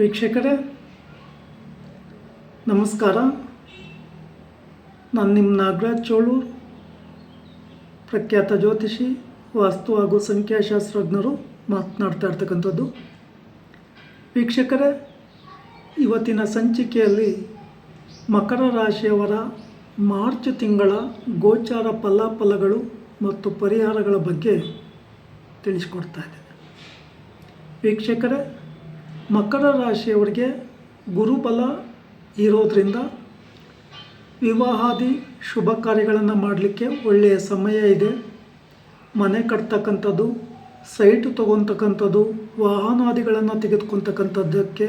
ವೀಕ್ಷಕರೇ, ನಮಸ್ಕಾರ. ನಾನು ನಿಮ್ಮ ನಾಗರಾಜ್ ಚೋಳೂರು, ಪ್ರಖ್ಯಾತ ಜ್ಯೋತಿಷಿ, ವಾಸ್ತು ಹಾಗೂ ಸಂಖ್ಯಾಶಾಸ್ತ್ರಜ್ಞರು ಮಾತನಾಡ್ತಾ ಇರ್ತಕ್ಕಂಥದ್ದು. ವೀಕ್ಷಕರೇ, ಇವತ್ತಿನ ಸಂಚಿಕೆಯಲ್ಲಿ ಮಕರ ರಾಶಿಯವರ ಮಾರ್ಚ್ ತಿಂಗಳ ಗೋಚಾರ ಫಲಾಫಲಗಳು ಮತ್ತು ಪರಿಹಾರಗಳ ಬಗ್ಗೆ ತಿಳಿಸ್ಕೊಡ್ತಾ ಇದ್ದೇನೆ. ವೀಕ್ಷಕರೇ ಮಕರ ರಾಶಿಯವರಿಗೆ ಗುರುಬಲ ಇರೋದರಿಂದ ವಿವಾಹಾದಿ ಶುಭ ಕಾರ್ಯಗಳನ್ನು ಮಾಡಲಿಕ್ಕೆ ಒಳ್ಳೆಯ ಸಮಯ ಇದೆ. ಮನೆ ಕಟ್ತಕ್ಕಂಥದ್ದು, ಸೈಟ್ ತೊಗೊತಕ್ಕಂಥದ್ದು, ವಾಹನಾದಿಗಳನ್ನು ತೆಗೆದುಕೊತಕ್ಕಂಥದ್ದಕ್ಕೆ,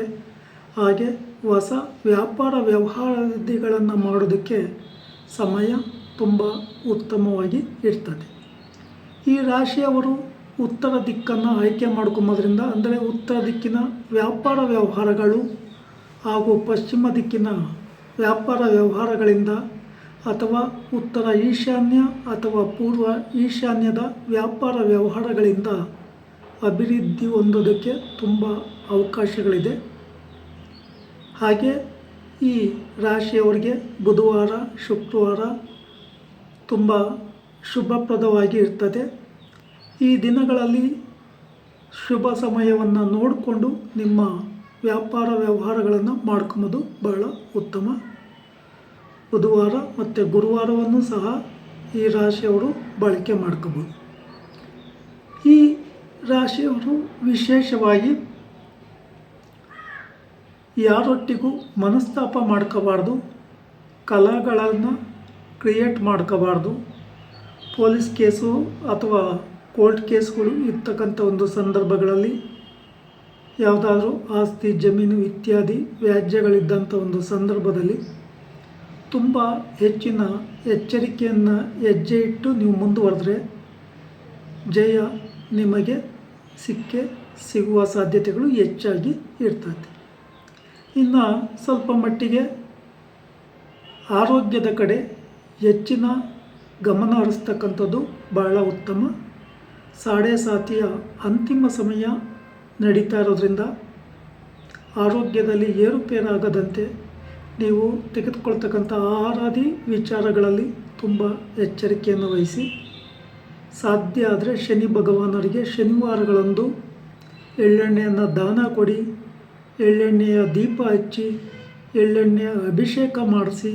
ಹಾಗೆ ಹೊಸ ವ್ಯಾಪಾರ ವ್ಯವಹಾರಾದಿಗಳನ್ನು ಮಾಡೋದಕ್ಕೆ ಸಮಯ ತುಂಬ ಉತ್ತಮವಾಗಿ ಇರ್ತದೆ. ಈ ರಾಶಿಯವರು ಉತ್ತರ ದಿಕ್ಕನ್ನು ಆಯ್ಕೆ ಮಾಡ್ಕೊಂಬೋದ್ರಿಂದ, ಅಂದರೆ ಉತ್ತರ ದಿಕ್ಕಿನ ವ್ಯಾಪಾರ ವ್ಯವಹಾರಗಳು ಹಾಗೂ ಪಶ್ಚಿಮ ದಿಕ್ಕಿನ ವ್ಯಾಪಾರ ವ್ಯವಹಾರಗಳಿಂದ ಅಥವಾ ಉತ್ತರ ಈಶಾನ್ಯ ಅಥವಾ ಪೂರ್ವ ಈಶಾನ್ಯದ ವ್ಯಾಪಾರ ವ್ಯವಹಾರಗಳಿಂದ ಅಭಿವೃದ್ಧಿ ಹೊಂದೋದಕ್ಕೆ ತುಂಬ ಅವಕಾಶಗಳಿದೆ. ಹಾಗೆ ಈ ರಾಶಿಯವರಿಗೆ ಬುಧವಾರ, ಶುಕ್ರವಾರ ತುಂಬ ಶುಭಪ್ರದವಾಗಿ ಇರ್ತದೆ. ಈ ದಿನಗಳಲ್ಲಿ ಶುಭ ಸಮಯವನ್ನು ನೋಡಿಕೊಂಡು ನಿಮ್ಮ ವ್ಯಾಪಾರ ವ್ಯವಹಾರಗಳನ್ನು ಮಾಡ್ಕೊಂಬೋದು ಬಹಳ ಉತ್ತಮ. ಬುಧವಾರ ಮತ್ತು ಗುರುವಾರವನ್ನು ಸಹ ಈ ರಾಶಿಯವರು ಬಳಕೆ ಮಾಡ್ಕೋಬೋದು. ಈ ರಾಶಿಯವರು ವಿಶೇಷವಾಗಿ ಯಾರೊಟ್ಟಿಗೂ ಮನಸ್ತಾಪ ಮಾಡ್ಕೋಬಾರ್ದು, ಕಲಾಗಳನ್ನು ಕ್ರಿಯೇಟ್ ಮಾಡ್ಕೋಬಾರ್ದು, ಪೊಲೀಸ್ ಕೇಸು ಅಥವಾ ಕೋರ್ಟ್ ಕೇಸ್ಗಳು ಇರ್ತಕ್ಕಂಥ ಒಂದು ಸಂದರ್ಭಗಳಲ್ಲಿ ಯಾವುದಾದ್ರೂ ಆಸ್ತಿ, ಜಮೀನು ಇತ್ಯಾದಿ ವ್ಯಾಜ್ಯಗಳಿದ್ದಂಥ ಒಂದು ಸಂದರ್ಭದಲ್ಲಿ ತುಂಬ ಹೆಚ್ಚಿನ ಎಚ್ಚರಿಕೆಯನ್ನು ಹೆಜ್ಜೆ ಇಟ್ಟು ನೀವು ಮುಂದುವರೆದ್ರೆ ಜಯ ನಿಮಗೆ ಸಿಕ್ಕೆ ಸಿಗುವ ಸಾಧ್ಯತೆಗಳು ಹೆಚ್ಚಾಗಿ ಇರ್ತದೆ. ಇನ್ನು ಸ್ವಲ್ಪ ಮಟ್ಟಿಗೆ ಆರೋಗ್ಯದ ಕಡೆ ಹೆಚ್ಚಿನ ಗಮನ ಹರಿಸ್ತಕ್ಕಂಥದ್ದು ಬಹಳ ಉತ್ತಮ ಸಾಡೆ ಸಾತಿಯ ಅಂತಿಮ ಸಮಯ ನಡೀತಾ ಇರೋದ್ರಿಂದ ಆರೋಗ್ಯದಲ್ಲಿ ಏರುಪೇರಾಗದಂತೆ ನೀವು ತೆಗೆದುಕೊಳ್ತಕ್ಕಂಥ ಆಹಾರಾದಿ ವಿಚಾರಗಳಲ್ಲಿ ತುಂಬ ಎಚ್ಚರಿಕೆಯನ್ನು ವಹಿಸಿ. ಸಾಧ್ಯ ಆದರೆ ಶನಿ ಭಗವಾನರಿಗೆ ಶನಿವಾರಗಳಂದು ಎಳ್ಳೆಣ್ಣೆಯನ್ನು ದಾನ ಕೊಡಿ, ಎಳ್ಳೆಣ್ಣೆಯ ದೀಪ ಹಚ್ಚಿ, ಎಳ್ಳೆಣ್ಣೆಯ ಅಭಿಷೇಕ ಮಾಡಿಸಿ,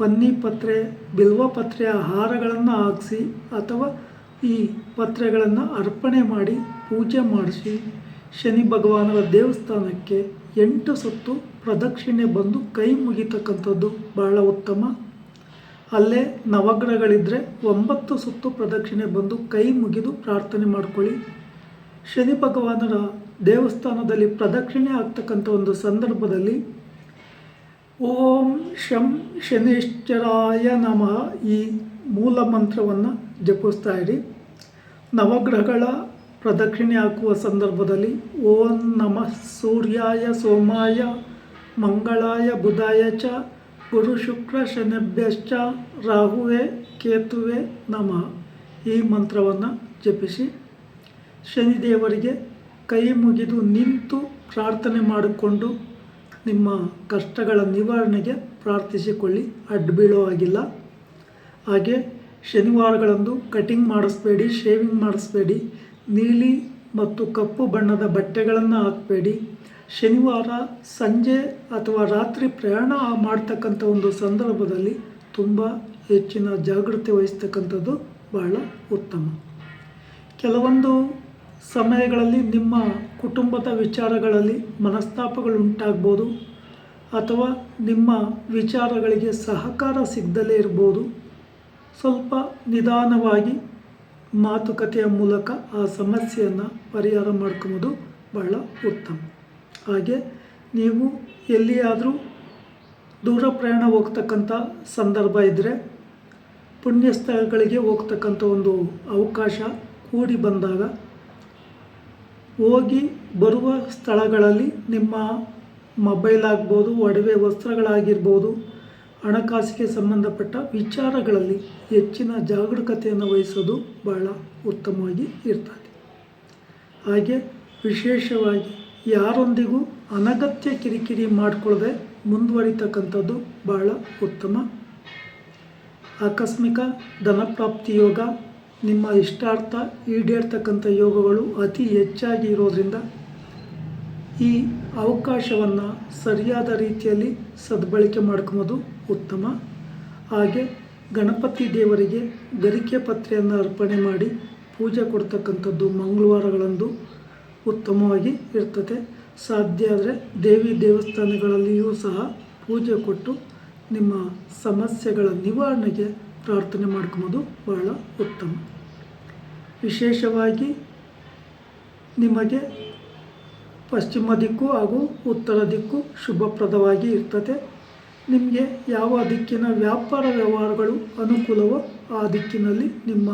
ಬನ್ನಿ ಪತ್ರೆ, ಬಿಲ್ವ ಪತ್ರೆಯ ಹಾರಗಳನ್ನು ಹಾಕಿಸಿ ಅಥವಾ ಈ ಪತ್ರೆಗಳನ್ನು ಅರ್ಪಣೆ ಮಾಡಿ ಪೂಜೆ ಮಾಡಿಸಿ ಶನಿ ಭಗವಾನರ ದೇವಸ್ಥಾನಕ್ಕೆ ಎಂಟು ಸುತ್ತು ಪ್ರದಕ್ಷಿಣೆ ಬಂದು ಕೈ ಮುಗಿತಕ್ಕಂಥದ್ದು ಬಹಳ ಉತ್ತಮ. ಅಲ್ಲೇ ನವಗ್ರಹಗಳಿದ್ದರೆ ಒಂಬತ್ತು ಸುತ್ತು ಪ್ರದಕ್ಷಿಣೆ ಬಂದು ಕೈ ಮುಗಿದು ಪ್ರಾರ್ಥನೆ ಮಾಡ್ಕೊಳ್ಳಿ. ಶನಿ ಭಗವಾನರ ದೇವಸ್ಥಾನದಲ್ಲಿ ಪ್ರದಕ್ಷಿಣೆ ಆಗ್ತಕ್ಕಂಥ ಒಂದು ಸಂದರ್ಭದಲ್ಲಿ ಓಂ ಶಂ ಶನಿಶ್ಚರಾಯ ನಮಃ ಈ ಮೂಲ ಮಂತ್ರವನ್ನು ಜಪಿಸ್ತಾ ಇರಿ ನವಗ್ರಹಗಳ ಪ್ರದಕ್ಷಿಣೆ ಹಾಕುವ ಸಂದರ್ಭದಲ್ಲಿ, ಓಂ ನಮಃ ಸೂರ್ಯಾಯ ಸೋಮಾಯ, ಮಂಗಳಾಯ ಬುಧಾಯ ಚ, ಗುರು ಶುಕ್ರ ಶನಿಭ್ಯಶ್ಚ, ರಾಹುವೆ, ಕೇತುವೆ ನಮಃ. ಈ ಮಂತ್ರವನ್ನು ಜಪಿಸಿ. ಶನಿದೇವರಿಗೆ ಕೈ ಮುಗಿದು ನಿಂತು ಪ್ರಾರ್ಥನೆ ಮಾಡಿಕೊಂಡು ನಿಮ್ಮ ಕಷ್ಟಗಳ ನಿವಾರಣೆಗೆ ಪ್ರಾರ್ಥಿಸಿಕೊಳ್ಳಿ. ಅಡ್ಡಬೀಳೋ ಆಗಿಲ್ಲ ಹಾಗೆ ಶನಿವಾರಗಳಂದು ಕಟಿಂಗ್ ಮಾಡಿಸ್ಬೇಡಿ, ಶೇವಿಂಗ್ ಮಾಡಿಸ್ಬೇಡಿ, ನೀಲಿ ಮತ್ತು ಕಪ್ಪು ಬಣ್ಣದ ಬಟ್ಟೆಗಳನ್ನು ಹಾಕಬೇಡಿ. ಶನಿವಾರ ಸಂಜೆ ಅಥವಾ ರಾತ್ರಿ ಪ್ರಯಾಣ ಮಾಡ್ತಕ್ಕಂಥ ಒಂದು ಸಂದರ್ಭದಲ್ಲಿ ತುಂಬ ಹೆಚ್ಚಿನ ಜಾಗೃತಿ ವಹಿಸ್ತಕ್ಕಂಥದ್ದು ಬಹಳ ಉತ್ತಮ. ಕೆಲವೊಂದು ಸಮಯಗಳಲ್ಲಿ ನಿಮ್ಮ ಕುಟುಂಬದ ವಿಚಾರಗಳಲ್ಲಿ ಮನಸ್ತಾಪಗಳು ಉಂಟಾಗ್ಬೋದು ಅಥವಾ ನಿಮ್ಮ ವಿಚಾರಗಳಿಗೆ ಸಹಕಾರ ಸಿಗದಲೇ ಇರ್ಬೋದು. ಸ್ವಲ್ಪ ನಿಧಾನವಾಗಿ ಮಾತುಕತೆಯ ಮೂಲಕ ಆ ಸಮಸ್ಯೆಯನ್ನು ಪರಿಹಾರ ಮಾಡ್ಕೊಳ್ಳೋದು ಬಹಳ ಉತ್ತಮ. ಹಾಗೆ ನೀವು ಎಲ್ಲಿಯಾದರೂ ದೂರ ಪ್ರಯಾಣ ಹೋಗ್ತಕ್ಕಂಥ ಸಂದರ್ಭ ಇದ್ದರೆ ಪುಣ್ಯ ಸ್ಥಳಗಳಿಗೆ ಹೋಗ್ತಕ್ಕಂಥ ಒಂದು ಅವಕಾಶ ಕೂಡಿ ಬಂದಾಗ ಹೋಗಿ ಬರುವ ಸ್ಥಳಗಳಲ್ಲಿ ನಿಮ್ಮ ಮೊಬೈಲ್ ಆಗ್ಬೋದು, ಒಡವೆ ವಸ್ತ್ರಗಳಾಗಿರ್ಬೋದು ಹಣಕಾಸಿಗೆ ಸಂಬಂಧಪಟ್ಟ ವಿಚಾರಗಳಲ್ಲಿ ಹೆಚ್ಚಿನ ಜಾಗರೂಕತೆಯನ್ನು ವಹಿಸೋದು ಬಹಳ ಉತ್ತಮವಾಗಿ ಇರ್ತದೆ. ಹಾಗೆ ವಿಶೇಷವಾಗಿ ಯಾರೊಂದಿಗೂ ಅನಗತ್ಯ ಕಿರಿಕಿರಿ ಮಾಡಿಕೊಳ್ಳದೆ ಮುಂದುವರಿತಕ್ಕಂಥದ್ದು ಬಹಳ ಉತ್ತಮ. ಆಕಸ್ಮಿಕ ಧನಪ್ರಾಪ್ತಿ ಯೋಗ, ನಿಮ್ಮ ಇಷ್ಟಾರ್ಥ ಈಡೇರ್ತಕ್ಕಂಥ ಯೋಗಗಳು ಅತಿ ಹೆಚ್ಚಾಗಿ ಇರೋದ್ರಿಂದ ಈ ಅವಕಾಶವನ್ನು ಸರಿಯಾದ ರೀತಿಯಲ್ಲಿ ಸದ್ಬಳಕೆ ಮಾಡ್ಕೊಬೋದು ಉತ್ತಮ. ಹಾಗೆ ಗಣಪತಿ ದೇವರಿಗೆ ಗರಿಕೆ ಪತ್ರೆಯನ್ನು ಅರ್ಪಣೆ ಮಾಡಿ ಪೂಜೆ ಕೊಡ್ತಕ್ಕಂಥದ್ದು ಮಂಗಳವಾರಗಳಂದು ಉತ್ತಮವಾಗಿ ಇರ್ತದೆ. ಸಾಧ್ಯ ಆದರೆ ದೇವಿ ದೇವಸ್ಥಾನಗಳಲ್ಲಿಯೂ ಸಹ ಪೂಜೆ ಕೊಟ್ಟು ನಿಮ್ಮ ಸಮಸ್ಯೆಗಳ ನಿವಾರಣೆಗೆ ಪ್ರಾರ್ಥನೆ ಮಾಡ್ಕೊಬೋದು ಬಹಳ ಉತ್ತಮ. ವಿಶೇಷವಾಗಿ ನಿಮಗೆ ಪಶ್ಚಿಮ ದಿಕ್ಕು ಹಾಗೂ ಉತ್ತರ ದಿಕ್ಕು ಶುಭಪ್ರದವಾಗಿ ಇರ್ತದೆ. ನಿಮಗೆ ಯಾವ ದಿಕ್ಕಿನ ವ್ಯಾಪಾರ ವ್ಯವಹಾರಗಳು ಅನುಕೂಲವೋ ಆ ದಿಕ್ಕಿನಲ್ಲಿ ನಿಮ್ಮ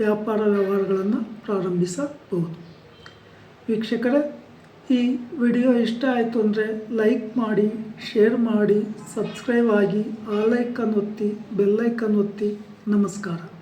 ವ್ಯಾಪಾರ ವ್ಯವಹಾರಗಳನ್ನು ಪ್ರಾರಂಭಿಸಬಹುದು. ವೀಕ್ಷಕರೇ, ಈ ವಿಡಿಯೋ ಇಷ್ಟ ಆಯಿತು ಅಂದರೆ ಲೈಕ್ ಮಾಡಿ, ಶೇರ್ ಮಾಡಿ, ಸಬ್ಸ್ಕ್ರೈಬ್ ಆಗಿ, ಆ ಲೈಕನ್ ಒತ್ತಿ ಬೆಲ್ಲೈಕನ್ ಒತ್ತಿ. ನಮಸ್ಕಾರ.